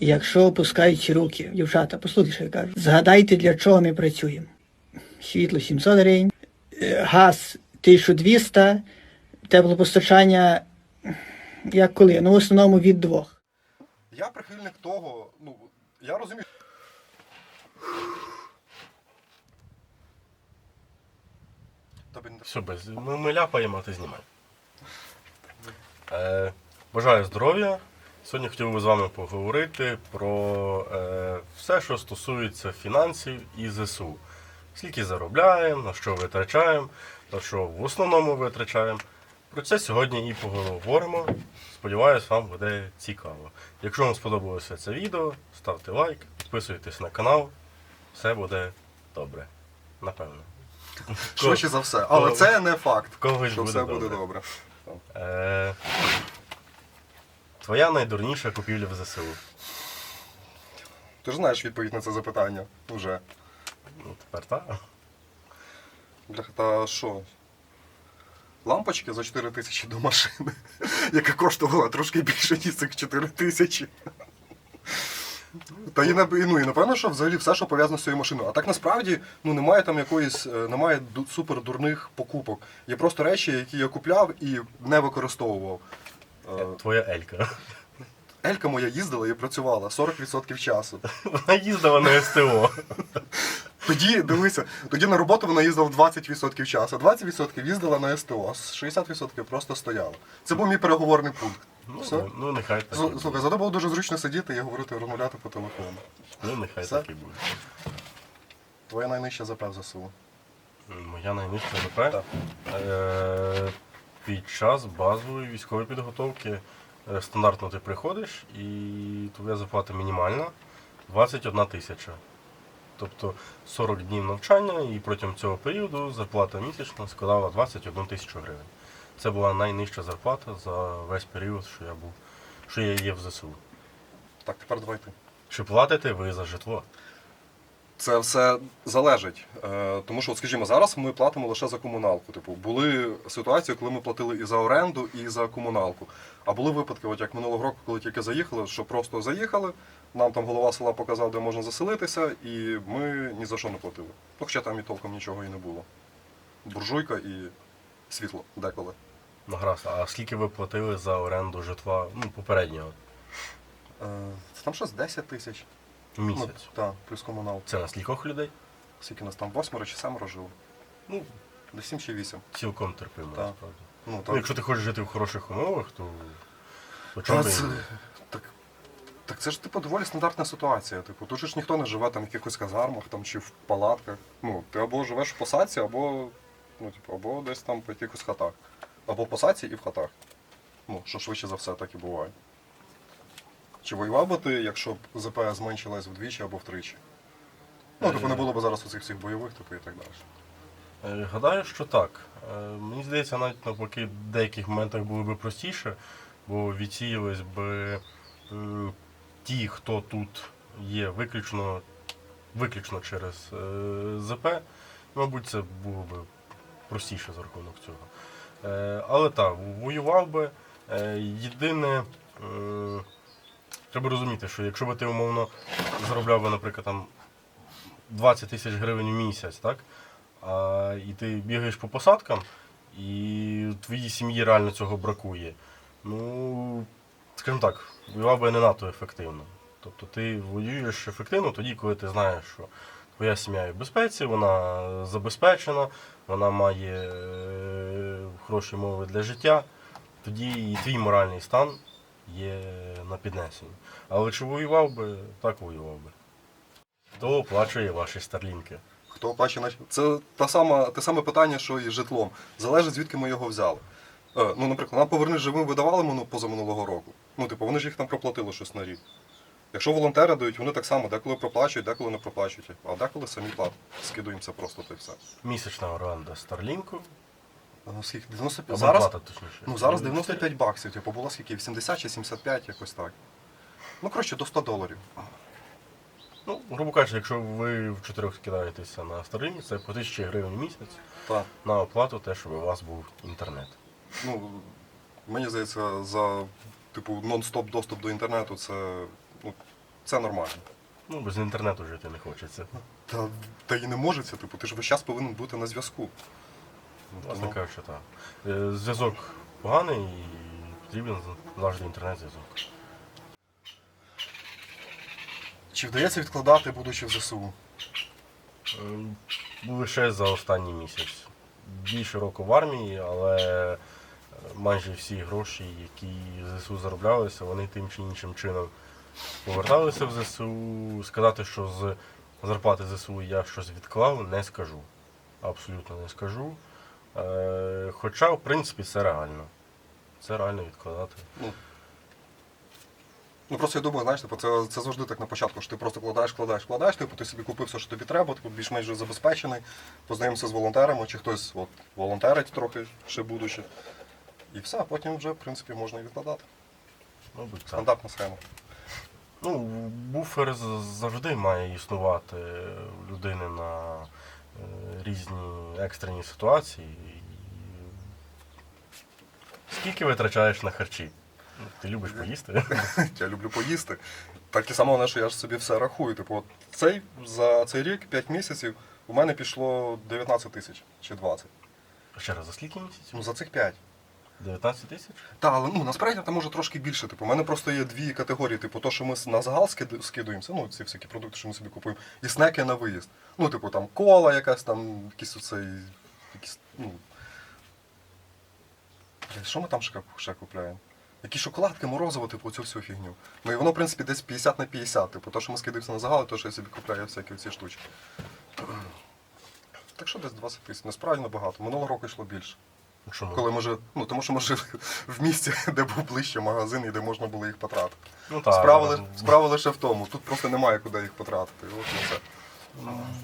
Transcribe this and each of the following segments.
Якщо опускають руки, дівчата, послухай, що я кажу. Згадайте, для чого ми працюємо. Світло 700 гривень, е, газ 1200, теплопостачання як коли? Ну, в основному від двох. Я прихильник того, ну, я розумію. Все, без, ми, ми ляпаємо, а ти знімай. Е, бажаю здоров'я. Сьогодні хотів би з вами поговорити про е, все, що стосується фінансів і ЗСУ. Скільки заробляємо, на що витрачаємо, на що в основному витрачаємо. Про це сьогодні і поговоримо. Сподіваюсь, вам буде цікаво. Якщо вам сподобалося це відео, ставте лайк, підписуйтесь на канал. Все буде добре. Напевно. Швидше за все. Але це не факт, когось що буде все буде добре. добре. Е, твоя найдурніша купівля в ЗСУ. Ти ж знаєш відповідь на це запитання вже. Ну, тепер так. Бляха, та що? Лампочки за 4 тисячі до машини, яка коштувала трошки більше, ніж цих 4 тисячі. Та і, ну, і напевно, що взагалі все, що пов'язано з цією машиною. А так насправді ну, немає там якоїсь, е, немає ду- супер дурних покупок. Є просто речі, які я купляв і не використовував. Е, Твоя Елька. Елька моя їздила і працювала 40% часу. Вона їздила на СТО. Тоді, дивися, тоді на роботу вона їздила 20% часу, 20% їздила на СТО, а 60% просто стояла. Це був мій переговорний пункт. Ну, Все? ну, ну, нехай так. і З- буде. Слухай, зато було дуже зручно сидіти і говорити, розмовляти по телефону. Ну, нехай Все? так і буде. Твоя найнижча ЗП в ЗСУ. Моя найнижча ВП. Так. Е, під час базової військової підготовки е, стандартно ти приходиш і твоя зарплата мінімальна 21 тисяча. Тобто 40 днів навчання і протягом цього періоду зарплата місячна складала 21 тисячу гривень. Це була найнижча зарплата за весь період, що я був, що я є в ЗСУ. Так, тепер давай ти. Чи платите ви за житло? Це все залежить. Е, тому що, от, скажімо, зараз ми платимо лише за комуналку. Типу, були ситуації, коли ми платили і за оренду, і за комуналку. А були випадки, от як минулого року, коли тільки заїхали, що просто заїхали, нам там голова села показав, де можна заселитися, і ми ні за що не платили. Ну, хоча там і толком нічого і не було. Буржуйка і світло деколи. Ну, гаразд, а скільки ви платили за оренду житла ну, попереднього Е, це там щось 10 тисяч. В місяць? Ну, так, плюс комуналка. Це на скількох людей? Скільки нас там восьмеро чи семеро жило? Ну, Десь 7 чи 8. цілком терпимо, Так. насправді. Ну, Ну, так. якщо ти хочеш жити в хороших умовах, то, то Та чому і це, ні? так, так це ж типу доволі стандартна ситуація. Типу, тут же ж ніхто не живе там в якихось казармах там, чи в палатках. Ну, ти або живеш в посадці, або, ну, типу, або десь там по якихось хатах. Або в посадці і в хатах. Ну, що швидше за все так і буває. Чи воював би ти, якщо б ЗП зменшилась вдвічі або втричі? Ну, типу, не було б зараз оцих всіх бойових, типу, і так далі. Е, Гадаю, що так. Е, Мені здається, навіть навпаки, в деяких моментах було б простіше, бо відсіялись би е, ті, хто тут є виключно, виключно через е, ЗП. Мабуть, це було б простіше за рахунок цього. Е, Але так, воював би. Е, Єдине, е, треба розуміти, що якщо би ти умовно заробляв би, наприклад, там 20 тисяч гривень в місяць, так? А, і ти бігаєш по посадкам, і твоїй сім'ї реально цього бракує. Ну, скажімо так, воював би не надто ефективно. Тобто ти воюєш ефективно тоді, коли ти знаєш, що твоя сім'я є в безпеці, вона забезпечена, вона має е, хороші умови для життя, тоді і твій моральний стан є на піднесенні. Але чи воював би, так воював би. Хто оплачує ваші старлінки? Хто оплачує наші. Це та сама, те саме питання, що і з житлом. Залежить, звідки ми його взяли. Е, ну, наприклад, нам поверни живим видавали мину позаминулого року. Ну, типу, вони ж їх там проплатили щось на рік. Якщо волонтери дають, вони так само деколи проплачують, деколи не проплачують. А деколи самі платять. Скидуємося просто та й все. Місячна оренда Старлінку. Ну, скільки? 95? Або Зараз, плата, точніше. ну, зараз 95 баксів, типу, було скільки? 80 чи 75, якось так. Ну, коротше, до 100 доларів. Ну, грубо кажучи, якщо ви в чотирьох скидаєтеся на Старлінк, це по 1000 гривень в місяць Так. на оплату те, щоб у вас був інтернет. Ну, мені здається, за типу нон-стоп доступ до інтернету це ну, це нормально. Ну, без інтернету жити не хочеться. Та, та і не можеться, типу, ти ж весь час повинен бути на зв'язку. Власне Тому- кажучи, так. Е, Зв'язок поганий і потрібен завжди інтернет-зв'язок. Чи вдається відкладати, будучи в ЗСУ? Ем, Лише за останній місяць. Більше року в армії, але е, майже всі гроші, які ЗСУ зароблялися, вони тим чи іншим чином поверталися в ЗСУ. Сказати, що з зарплати ЗСУ я щось відклав, не скажу. Абсолютно не скажу. Е, Хоча, в принципі, це реально. Це реально відкладати. Ну просто я думаю, знаєш, типу, це, це завжди так на початку, що ти просто кладаєш, кладаєш, кладаєш, типу, ти собі купив все, що тобі треба, типу, більш-менш вже забезпечений, познайомився з волонтерами, чи хтось от, волонтерить трохи ще будучи. І все, а потім вже, в принципі, можна і відкладати. Мабуть, так. Стандартна схема. Ну, буфер завжди має існувати у людини на різні екстрені ситуації. Скільки витрачаєш на харчі? Ну, Ти любиш поїсти? Я люблю поїсти. Так і само, що я ж собі все рахую. Типу, от цей, за цей рік, 5 місяців, у мене пішло 19 тисяч чи 20. Ще раз, за скільки місяців? Ну за цих 5. 19 тисяч? Так, але ну насправді там може трошки більше. Типу, у мене просто є дві категорії. Типу, то, що ми на загал скиду- скидуємося, ну ці всякі продукти, що ми собі купуємо, і снеки на виїзд. Ну, типу, там кола якась там, якийсь оцей. Якісь, ну. Що ми там ще, ще купляємо? Які шоколадки, морозиво, типу, цю всю фігню. Ну і воно, в принципі, десь 50 на 50. Типу, то, що ми скидаємося на загал, то, що я собі купляю всякі ці штучки. Так що десь 20 тисяч. Насправді набагато. Минулого року йшло більше. Чому? Коли жили, ну тому що ми жили в місті, де був ближче магазин і де можна було їх потратити. Ну, так, Справа, ну, справа лише в тому, тут просто немає куди їх потратити. От і все.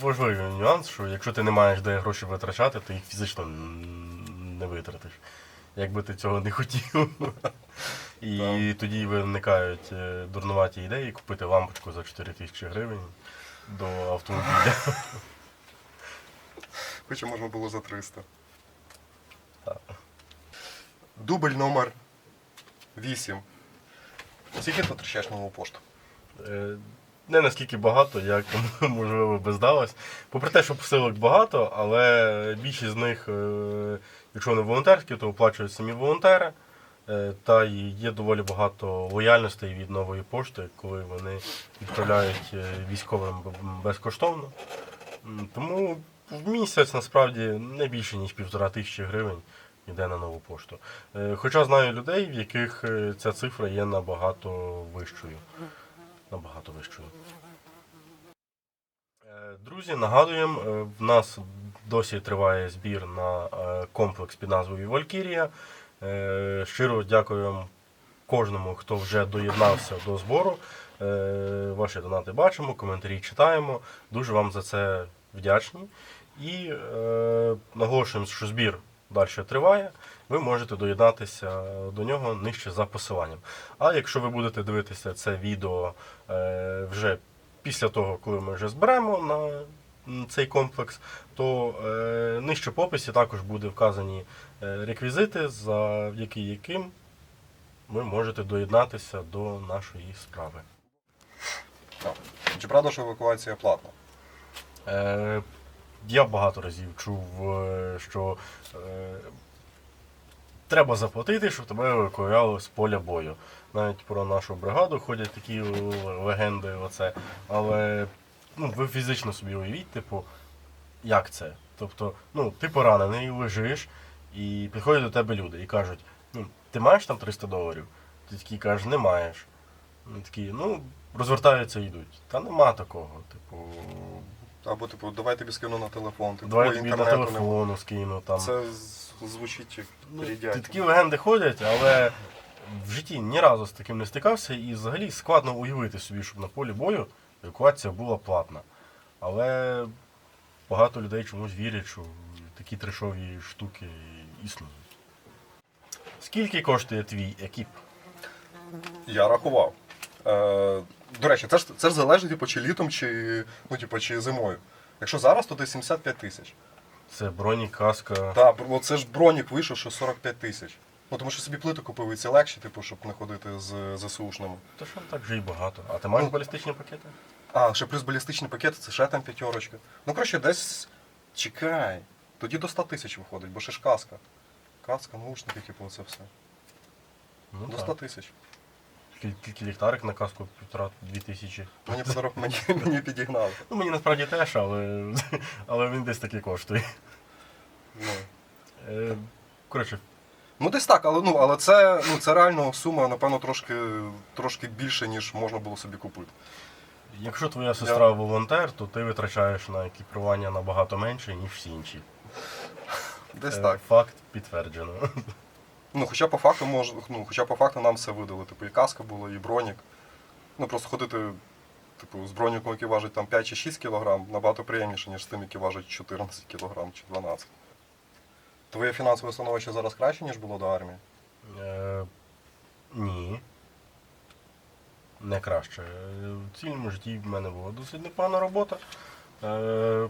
Важливий нюанс, що якщо ти не маєш де гроші витрачати, ти їх фізично не витратиш. Якби ти цього не хотів. І тоді виникають е, дурнуваті ідеї купити лампочку за 4 тисячі гривень до автомобіля. Хоча можна було за 300. Дубль номер 8. Скільки ти втрачаєш нову пошту? Е, Не наскільки багато, як можливо би здалось. Попри те, що посилок багато, але більшість з них, е, якщо вони волонтерські, то оплачують самі волонтери. Е, Та і є доволі багато лояльностей від нової пошти, коли вони відправляють військовим безкоштовно. Тому в місяць насправді не більше, ніж півтора тисячі гривень йде на нову пошту. Е, Хоча знаю людей, в яких е, ця цифра є набагато вищою. Набагато вищою. Е, Друзі, нагадуємо, в нас досі триває збір на комплекс під назвою Валькірія. Щиро дякуємо кожному, хто вже доєднався до збору. Ваші донати бачимо, коментарі читаємо. Дуже вам за це вдячні. І е, наголошуємо, що збір далі триває. Ви можете доєднатися до нього нижче за посиланням. А якщо ви будете дивитися це відео е, вже після того, коли ми вже зберемо на цей комплекс, то е, нижче по описі також буде вказані е, реквізити, завдяки яким ви можете доєднатися до нашої справи. Так. Чи правда, що евакуація платна? Е, я багато разів чув, е, що е, треба заплатити, щоб тебе евакуювали з поля бою. Навіть про нашу бригаду ходять такі легенди, оце. Але ну, ви фізично собі уявіть, типу, як це? Тобто, ну, ти поранений, лежиш, і підходять до тебе люди і кажуть, ну, ти маєш там 300 доларів? Ти такий кажеш, не маєш. Вони такі, ну, розвертаються і йдуть. Та нема такого. Типу, Або, типу, давай тобі скину на телефон, типу, Давай «Ой, тобі на інтернету не телефону скину там. Це з- звучить як Ну, такі легенди ходять, але в житті ні разу з таким не стикався, і взагалі складно уявити собі, щоб на полі бою евакуація була платна. Але багато людей чомусь вірять, що такі трешові штуки існують. Скільки коштує твій екіп? Я рахував. Е, до речі, це ж, це ж залежить, типу, чи літом, чи, ну, типу, чи зимою. Якщо зараз, то десь 75 тисяч. Це броні, каска. Так, бо це ж бронік вийшов, що 45 тисяч. Ну тому що собі плиту купив і це легше, типу, щоб не ходити з ЗСУшними. То що так вже і багато. А ти маєш Ну. балістичні пакети? А, ще плюс балістичний пакет, це ще там п'ятерочка. Ну, коротше, десь чекай. Тоді до 100 тисяч виходить, бо ще ж каска. Каска, наушники, типу, це все. Ну, До так. 100 тисяч. Тільки- ліхтарик на каску півтора-дві тисячі. Мені подарок мені, мені підігнали. Ну мені насправді теж, але, але він десь таки коштує. Ну. Е, Коротше, Ну десь так, але ну але це ну це реально сума, напевно, трошки трошки більше, ніж можна було собі купити. якщо твоя сестра волонтер, то ти витрачаєш на екіпірування набагато менше, ніж всі інші. Десь Е, так. Факт підтверджено. Ну, хоча по факту мож, ну, хоча по факту нам все видали. Типу, і каска була, і бронік. Ну просто ходити, типу, з броніком, який важить там 5 чи 6 кг, набагато приємніше, ніж з тим, який важить 14 кг чи 12. Твоє фінансове становище зараз краще, ніж було до армії? Е, ні. Не краще. В цільному житті в мене була досить непогана робота. Е,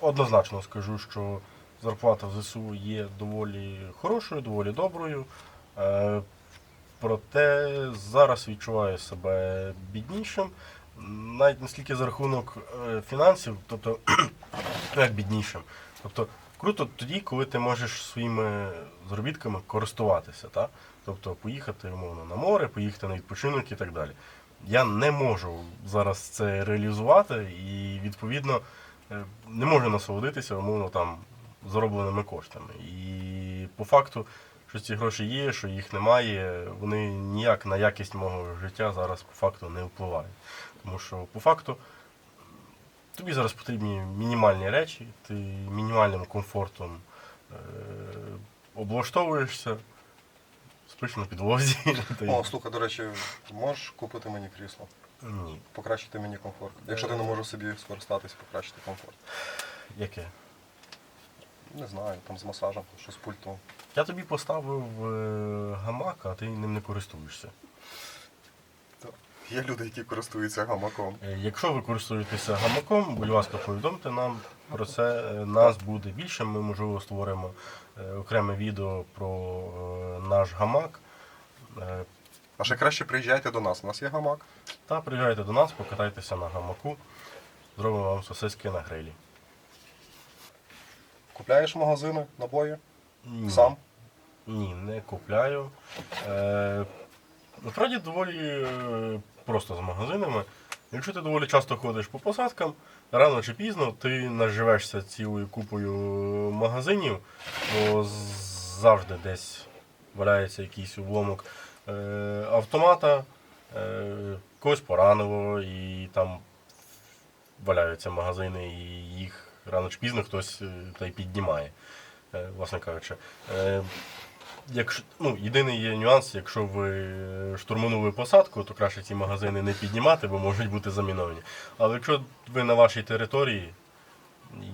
однозначно скажу, що зарплата в ЗСУ є доволі хорошою, доволі доброю. Е, проте зараз відчуваю себе біднішим. Навіть не стільки за рахунок е, фінансів, тобто як біднішим. Тобто круто тоді, коли ти можеш своїми заробітками користуватися. Та? Тобто поїхати умовно на море, поїхати на відпочинок і так далі. Я не можу зараз це реалізувати і відповідно е, не можу насолодитися умовно там заробленими коштами. І по факту, що ці гроші є, що їх немає, вони ніяк на якість мого життя зараз по факту не впливають. Тому що по факту тобі зараз потрібні мінімальні речі, ти мінімальним комфортом е, облаштовуєшся, спиш на підлозі. О, слухай, до речі, можеш купити мені крісло, Ні. покращити мені комфорт. Якщо ти не можеш собі скористатися, покращити комфорт. Яке? Не знаю, там з масажем, що з пультом. Я тобі поставив е, гамак, а ти ним не користуєшся. Є люди, які користуються гамаком. Е, Якщо ви користуєтеся гамаком, будь ласка, повідомте нам про це. Е, Нас буде більше. Ми можливо створимо окреме відео про наш гамак. А ще краще приїжджайте до нас. У нас є гамак. Та приїжджайте до нас, покатайтеся на гамаку, зробимо вам сосиски на грилі. Купляєш магазини, набої, Ні. сам. Ні, не купляю. Е, насправді доволі е, просто з магазинами. Якщо ти доволі часто ходиш по посадкам, рано чи пізно ти наживешся цілою купою магазинів, бо завжди десь валяється якийсь обломок е, автомата, е, когось поранило і там валяються магазини, і їх рано чи пізно хтось е, та й піднімає, е, власне кажучи. Е, Якщо, ну, єдиний є нюанс, якщо ви штурманули посадку, то краще ці магазини не піднімати, бо можуть бути заміновані. Але якщо ви на вашій території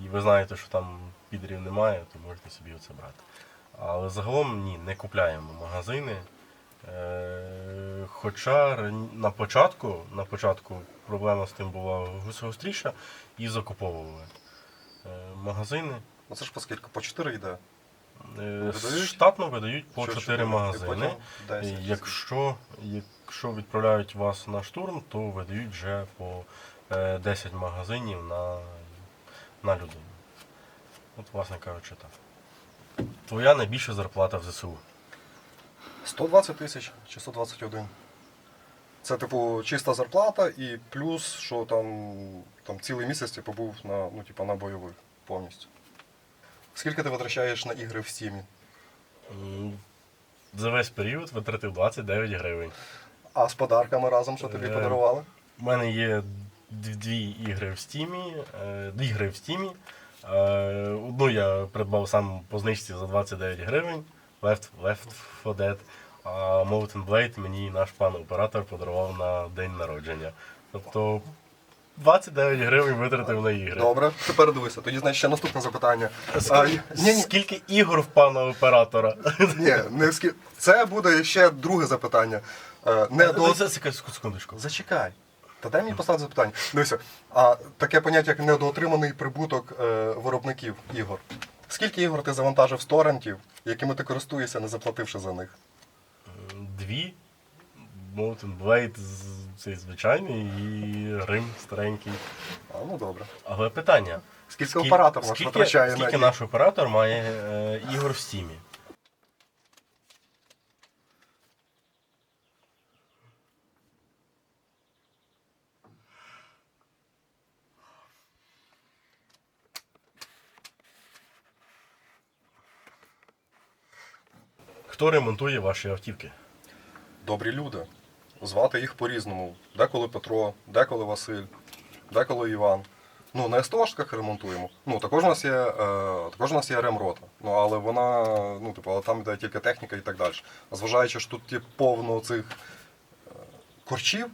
і ви знаєте, що там підрів немає, то можете собі оце брати. Але загалом ні, не купляємо магазини. Хоча на початку, на початку проблема з тим була гос- гостріша і закуповували магазини. Ну це ж по скільки? По 4 йде. Е, Видають? Штатно видають по Що 4 чотири? І магазини. потім 10. Якщо, якщо відправляють вас на штурм, то видають вже по е, 10 магазинів на, на людину. От, власне кажучи, так. Твоя найбільша зарплата в ЗСУ. 120 тисяч чи 121. Це, типу, чиста зарплата і плюс, що там, там цілий місяць типу, був на, ну, типу, на бойових повністю. Скільки ти витрачаєш на ігри в стімі? За весь період витратив 29 гривень. А з подарками разом, що тобі Е, подарували? У мене є дві ігри в стімі, е, дві гри в стімі. Е, Одну я придбав сам по знижці за 29 гривень Left, Left 4 Dead. А Mountain Blade мені наш пан оператор подарував на день народження. Тобто 29 гривень витратив на ігри. Добре, тепер дивися. Тоді, значить, ще наступне запитання. А, Скільки, ні, ні, скільки ігор в пана оператора? ні, не скі... Це буде ще друге запитання. Е, Не до... Це- це- Секундочку. Зачекай. Та дай мені поставити запитання. Дивися, а таке поняття, як недоотриманий прибуток е, виробників ігор. Скільки ігор ти завантажив з торрентів, якими ти користуєшся, не заплативши за них? Дві. Blade з- цей звичайний і Рим старенький. А, ну добре. Але питання. Скільки Скі- оператор наш скільки, витрачає скільки на наш оператор має е, ігор в стімі? Хто ремонтує ваші автівки? добрі люди. Звати їх по-різному. Деколи Петро, деколи Василь, деколи Іван. Ну, на СТОшках ремонтуємо. Ну, також у нас є, е, також у нас є ремрота. Ну, але вона, ну, типу, але там йде тільки техніка і так далі. А зважаючи, що тут є повно цих е, корчів,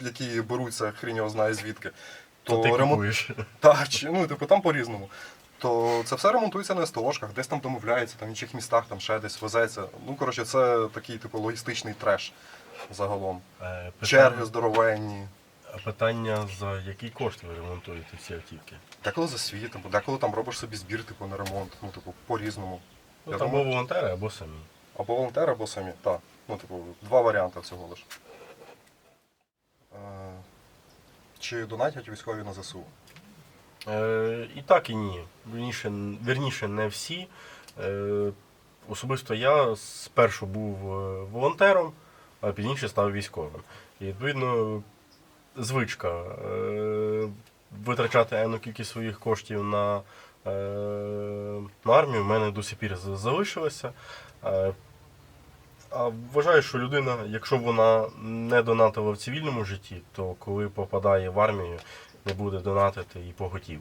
які беруться, хрінь його знає звідки, То то, ремонт... Так, чи- ну, типу, там по-різному. То це все ремонтується на СТОшках, десь там домовляється, там в інших містах, там ще десь везеться. Ну, коротше, це такий, типу, логістичний треш загалом. Е, Черги здоровенні. Питання, за який кошт ви ремонтуєте ці автівки? Деколи за свій, типу, деколи там робиш собі збір, типу, на ремонт. Ну, типу, по-різному. Ну, Я там думаю- або волонтери, або самі. Або волонтери, або самі. Так. Ну, типу, два варіанти всього лиш. Е, Чи донатять військові на ЗСУ? Е, і так, і ні. Вірніше, вірніше не всі. Е, особисто я спершу був е, волонтером, а пізніше став військовим. І відповідно звичка е, витрачати енну кількість своїх коштів на, е, на армію в мене до сих пір залишилася. Е, а вважаю, що людина, якщо вона не донатила в цивільному житті, то коли попадає в армію, не буде донатити і поготів.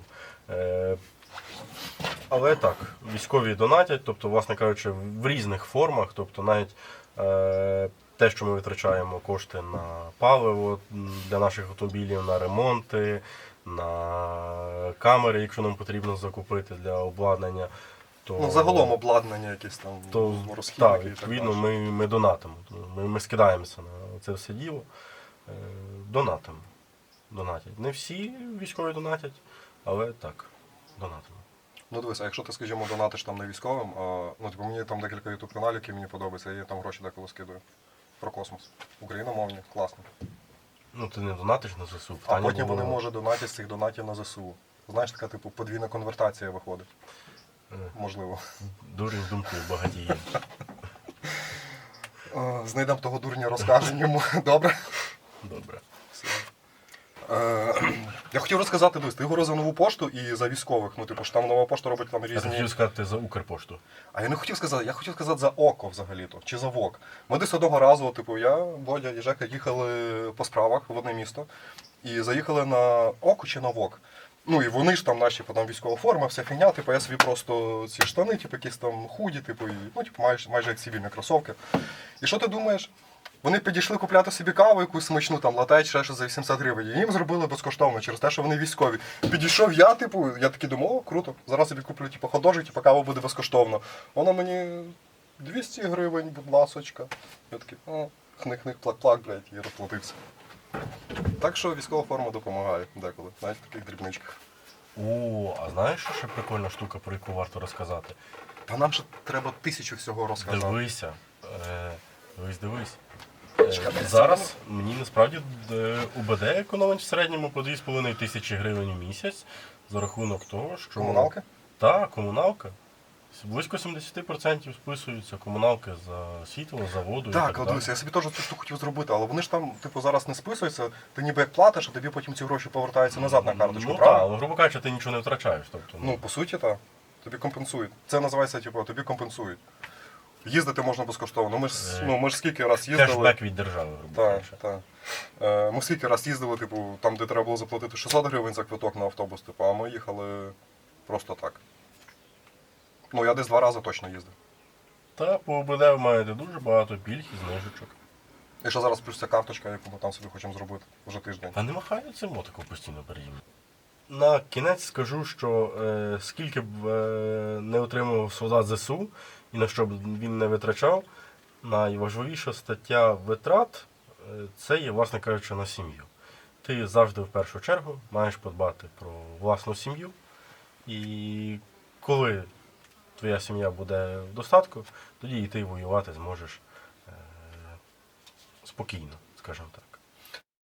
Але так, військові донатять, тобто, власне кажучи, в різних формах, тобто навіть те, що ми витрачаємо кошти на паливо для наших автомобілів, на ремонти, на камери, якщо нам потрібно закупити для обладнання. То, Ну, загалом обладнання якесь там, то так, і так відповідно, ми, ми донатимо. Ми, ми скидаємося на це все діло. Е, Донатимо. Донатять. Не всі військові донатять, але так, донатимо. Ну дивись, а якщо ти, скажімо, донатиш там не військовим, а, ну типу мені там декілька ютуб каналів, які мені подобаються, я там гроші деколи скидую. Про космос. Україномовні, класно. Ну, ти не донатиш на ЗСУ. А потім вони можуть донатити з цих донатів на ЗСУ. Знаєш, така типу подвійна конвертація виходить. е, Можливо. Дурень думки думкою багатіє. Е, Знайдемо того дурня, розкажемо йому. Добре. Добре. Все. Я хотів розказати, дивись, ти говорив за нову пошту і за військових. Ну, типу, що там нова пошта робить там Я різні. хотів сказати за Укрпошту. А я не хотів сказати, я хотів сказати за око взагалі-то, чи за ВОК. Ми десь одного разу, типу, я, Бодя і Жека їхали по справах в одне місто і заїхали на око чи на ВОК. Ну і вони ж там наші типу, там військова форма, вся фігня, типу, я собі просто ці штани, типу, якісь там худі, типу, і, ну, типу, майже, майже як цивільні кросовки. І що ти думаєш? Вони підійшли купляти собі каву, якусь смачну, там латать ще щось за 80 гривень. І їм зробили безкоштовно через те, що вони військові. Підійшов я, типу, я такий думав, о, круто, зараз собі куплю типу, ходожик, типу, кава буде безкоштовно. Вона мені 200 гривень, будь ласочка. Я такий, о, хник-хник, плак-плак, блядь, і розплатився. Так що військова форма допомагає деколи, навіть в таких дрібничках. О, а знаєш, що ще прикольна штука, про яку варто розказати? Та нам ще треба тисячу всього розказати. Дивися. Е, дивись, дивись. Е, зараз мені насправді е, УБД економить в середньому по 2,5 тисячі гривень у місяць за рахунок того, що. Комуналки? Так, комуналка. Близько 70% списуються комуналки за світло, за воду і Так, так дивися, я собі теж цю штуку хотів зробити, але вони ж там, типу, зараз не списуються, ти ніби як платиш, а тобі потім ці гроші повертаються назад на карточку, Ну так, але грубо кажучи, ти нічого не втрачаєш. Тобто, Ну, по суті, так. Тобі компенсують. Це називається, типу, тобі компенсують. Їздити можна безкоштовно. Ми ж, Е, ну, ми ж скільки раз їздили. кешбек від держави, Так, так. Е, ми скільки раз їздили, типу, там, де треба було заплатити 600 гривень за квиток на автобус, типу, а ми їхали просто так. Ну, я десь два рази точно їздив. Та по ви маєте дуже багато пільг і знижечок. І що зараз плюс ця карточка, яку ми там собі хочемо зробити вже тиждень. Та не махає цим мотиком постійно переді. На кінець скажу, що е, скільки б е, не отримував солдат ЗСУ і на що б він не витрачав, найважливіша стаття витрат е, це є, власне кажучи, на сім'ю. Ти завжди в першу чергу маєш подбати про власну сім'ю. І коли твоя сім'я буде в достатку, тоді і ти воювати зможеш е, спокійно, скажімо так.